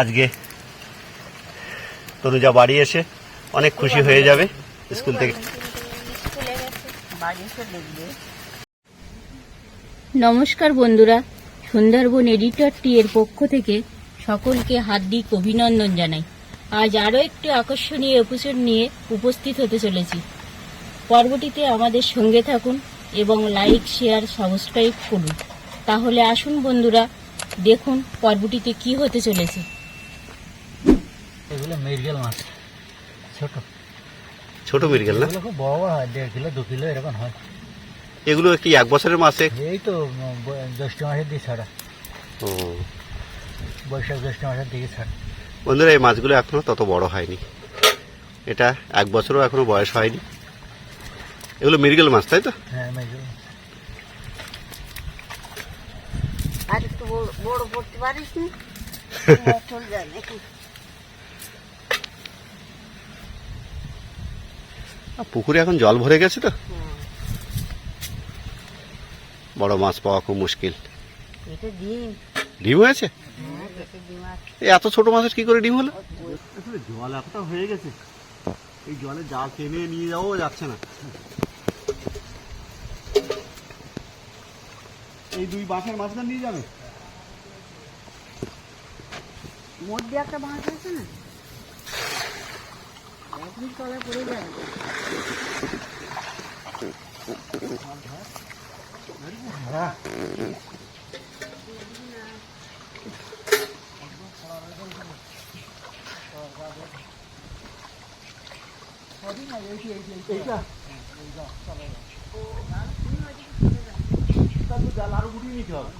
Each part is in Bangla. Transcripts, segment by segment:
আজকে তনুজা বাড়ি এসে অনেক খুশি হয়ে যাবে স্কুল থেকে। নমস্কার বন্ধুরা, সুন্দরবন এডিটর টি এর পক্ষ থেকে সকলকে হার্দিক অভিনন্দন জানাই। আজ আরও একটি আকর্ষণীয় এপিসোড নিয়ে উপস্থিত হতে চলেছি। পর্বটিতে আমাদের সঙ্গে থাকুন এবং লাইক শেয়ার সাবস্ক্রাইব করুন। তাহলে আসুন বন্ধুরা, দেখুন পর্বটিতে কি হতে চলেছে। এগুলো মৃগেল মাছ। ছোট। ছোট মিরগেল না? খুব বড় হয় দেড় কিলো দু কিলো এরকম হয়। এগুলো কি এক বছরের মাসে এই তো জ্যৈষ্ঠ মাসের দিকে ছাড়া। ও। বৈশাখ জ্যৈষ্ঠ মাসের দিকে ছাড়া। বন্ধুরা এই মাছগুলো এখনও তত বড় হয়নি। এটা এক বছরও এখনও বয়স হয়নি। এগুলো মিরগেল মাছ তাই তো? হ্যাঁ মৃগেল মাছ। আর একটু বড় পড়তে পারিস নি চলে যায় নাকি আর পুকুরে এখন জল ভরে গেছে তো। বড় মাছ পাওয়া খুব মুশকিল। ডিম। ডিম হয়েছে? হ্যাঁ এত ছোট মাছের কি করে ডিম হলো? জল এতটা হয়ে গেছে এই জলে জাল টেনে নিয়ে যাওয়াও যাচ্ছে না। এই দুই বাঁশের মাছটা নিয়ে যাবে। মধ্যে একটা বাঁশ আছে না? একদিন তলা পড়ে জাল আরও গুটিয়ে নিতে হবে।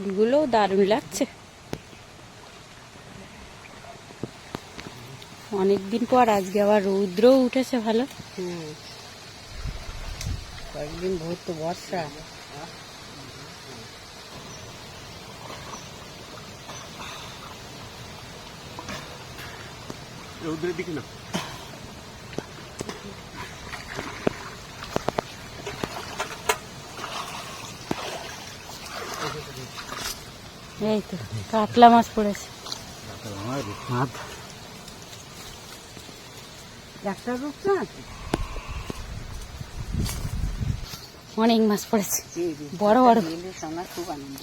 ফুলগুলোও দারুণ লাগছে। অনেকদিন পর আজকে আবার রৌদ্রও উঠেছে ভালো। হুম। কয়েকদিন ভোর তো বর্ষা। রৌদ্রের দিকে না। এই তো কাতলা মাছ পড়েছে। ডাক্তার রূপ অনেক মাছ পড়েছে। বড় বড়। ইলিশ খুব আনন্দ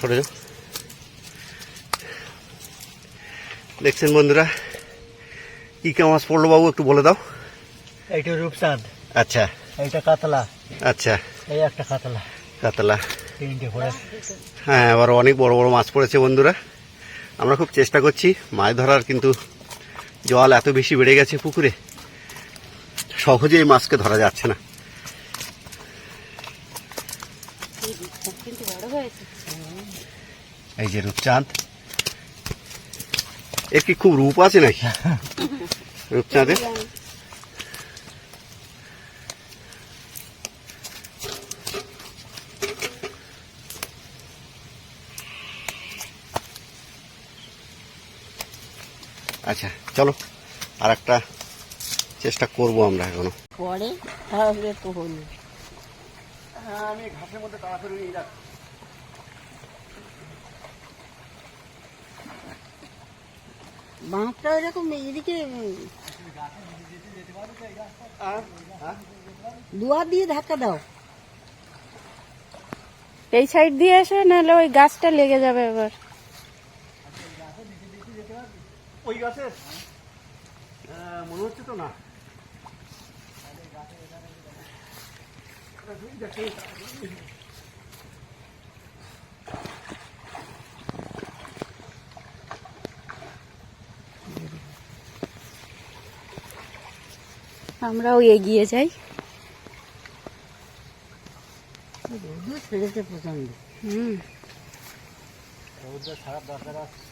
সরে যাও। দেখছেন বন্ধুরা কি কে মাছ পড়ল বাবু একটু বলে দাও। এইটা রূপচাঁদ। আচ্ছা। এইটা কাতলা। আচ্ছা। এই একটা কাতলা। কাতলা। তিনটে পড়ে হ্যাঁ আবার অনেক বড় বড় মাছ পড়েছে বন্ধুরা। আমরা খুব চেষ্টা করছি মাছ ধরার কিন্তু জল এত বেশি বেড়ে গেছে পুকুরে সহজে এই মাছকে ধরা যাচ্ছে না। এই যে রূপচাঁদ। এর কি খুব রূপ আছে নাকি? রূপচাঁদের? আচ্ছা চলো আর একটা চেষ্টা করব আমরা এখনও। পরে তাহলে তো হলো। হ্যাঁ আমি ঘাসের মধ্যে তাড়াতাড়ি নিয়ে যাচ্ছি। বাঁধটা এরকম এদিকে দুয়ার দিয়ে ধাক্কা দাও। এই সাইড দিয়ে এসে নাহলে ওই গাছটা লেগে যাবে এবার। ওই গাছের? মনে হচ্ছে তো না। আমরাও এগিয়ে যাই। হুম। ছাড়ার দরকার আছে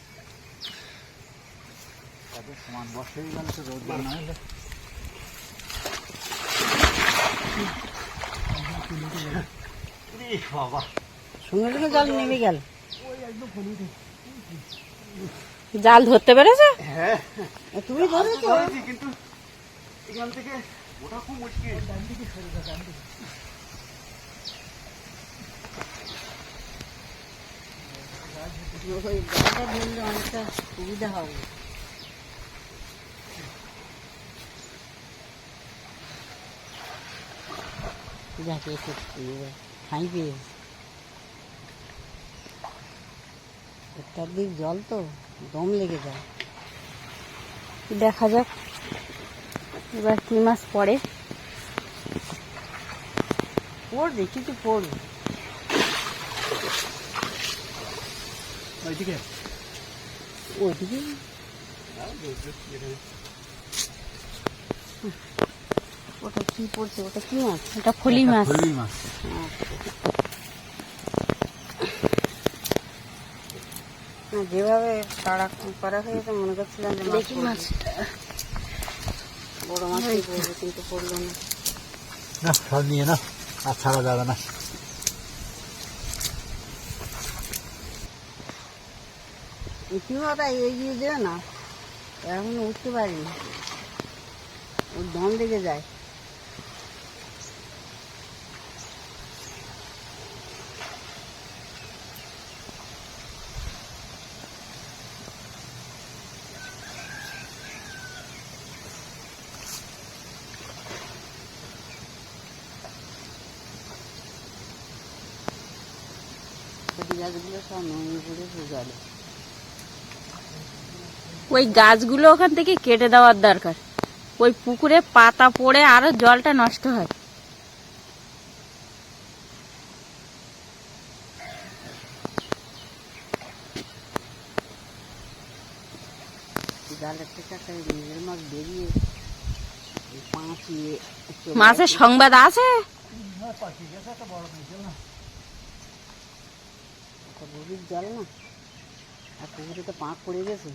সমান বর্ষা তো রোদ না হলে বাবা। সঙ্গে সঙ্গে জল নেমে গেল। জাল ধরতে পেরেছে? হ্যাঁ। তুমি কিন্তু এখান থেকে ওটা খুব মুশকিল। সুবিধা হবে। যাকে একটু ঠাঁই পেয়েছে অত্যাধিক জল তো দম লেগে যায় দেখা যাক এবার কি মাছ পড়ে পড়বে কিছু পড়বে ওইদিকে। ওইদিকে। ওটা কি পড়ছে? ওটা কি মাছ? এটা ফলি মাছ। ফলুই মাছ যেভাবে তাড়া করা হয়েছে মনে করছিলাম যে মাছ মাছ বড় মাছই পড়বে কিন্তু পড়ল না। না সব নিয়ে না আর ছাড়া যাবে না। ইতিমাটা এগিয়ে দেবে না এখন উঠতে পারিনি। ওর দম লেগে যায়। ওই গাছগুলো ওখান থেকে কেটে দেওয়ার দরকার। ওই পুকুরে পাতা পড়ে আরও জলটা নষ্ট হয়। মাছের সংবাদ আছে? গভীর জল না? আর পুকুরে তো পাঁক পড়ে গেছে।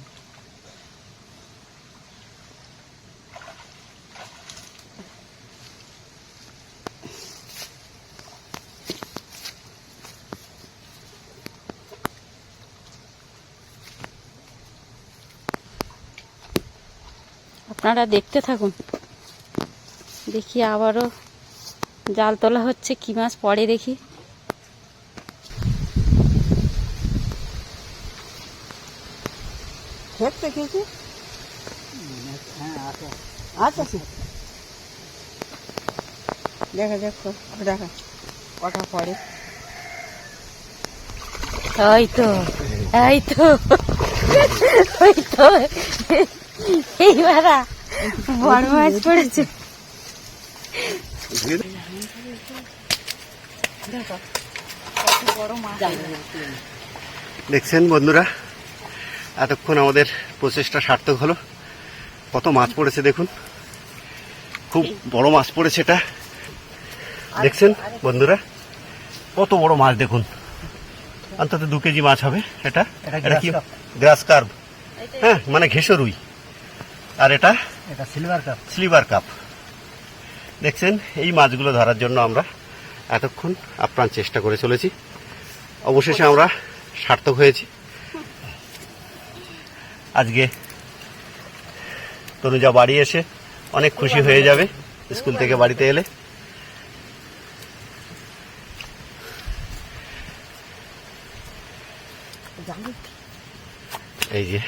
আপনারা দেখতে থাকুন। দেখি আবারও জাল তোলা হচ্ছে, কি মাছ পড়ে দেখি। খেতে কিছু হ্যাঁ আচ্ছা দেখা দেখো দেখা। কটা পড়ে। ওই তো এই তো। ওই তো। এইবার বড় মাছ পড়েছে। দেখছেন বন্ধুরা? এতক্ষণ আমাদের প্রচেষ্টা সার্থক হলো। কত মাছ পড়েছে দেখুন। খুব বড় মাছ পড়েছে এটা। দেখছেন বন্ধুরা? কত বড় মাছ দেখুন। অন্তত দু কেজি মাছ হবে এটা। এটা কি? গ্রাস কার্ভ হ্যাঁ মানে ঘেসরুই আর এটা? এটা সিলভার কাপ স্লিভার কাপ দেখছেন? এই মাছগুলো ধরার জন্য আমরা এতক্ষণ আপ্রাণ চেষ্টা করে চলেছি। অবশেষে আমরা সার্থক হয়েছি। আজকে তনুজা বাড়ি এসে অনেক খুশি হয়ে যাবে স্কুল থেকে বাড়িতে এলে। এই যে।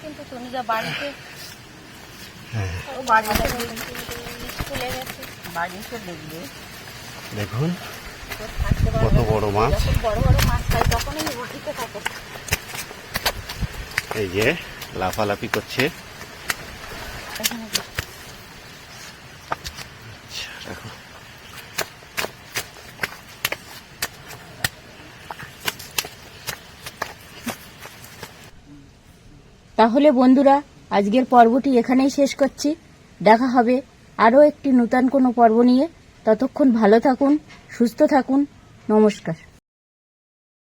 কিন্তু তনুজা বাড়িতে ও বাড়িতে স্কুলে গেছে। বাড়িতে দেখবে। দেখুন, কত বড় মাছ। এই যে লাফালাফি করছে। তাহলে বন্ধুরা, আজকের পর্বটি এখানেই শেষ করছি। দেখা হবে আরও একটি নূতন কোনো পর্ব নিয়ে। ততক্ষণ ভালো থাকুন সুস্থ থাকুন। নমস্কার।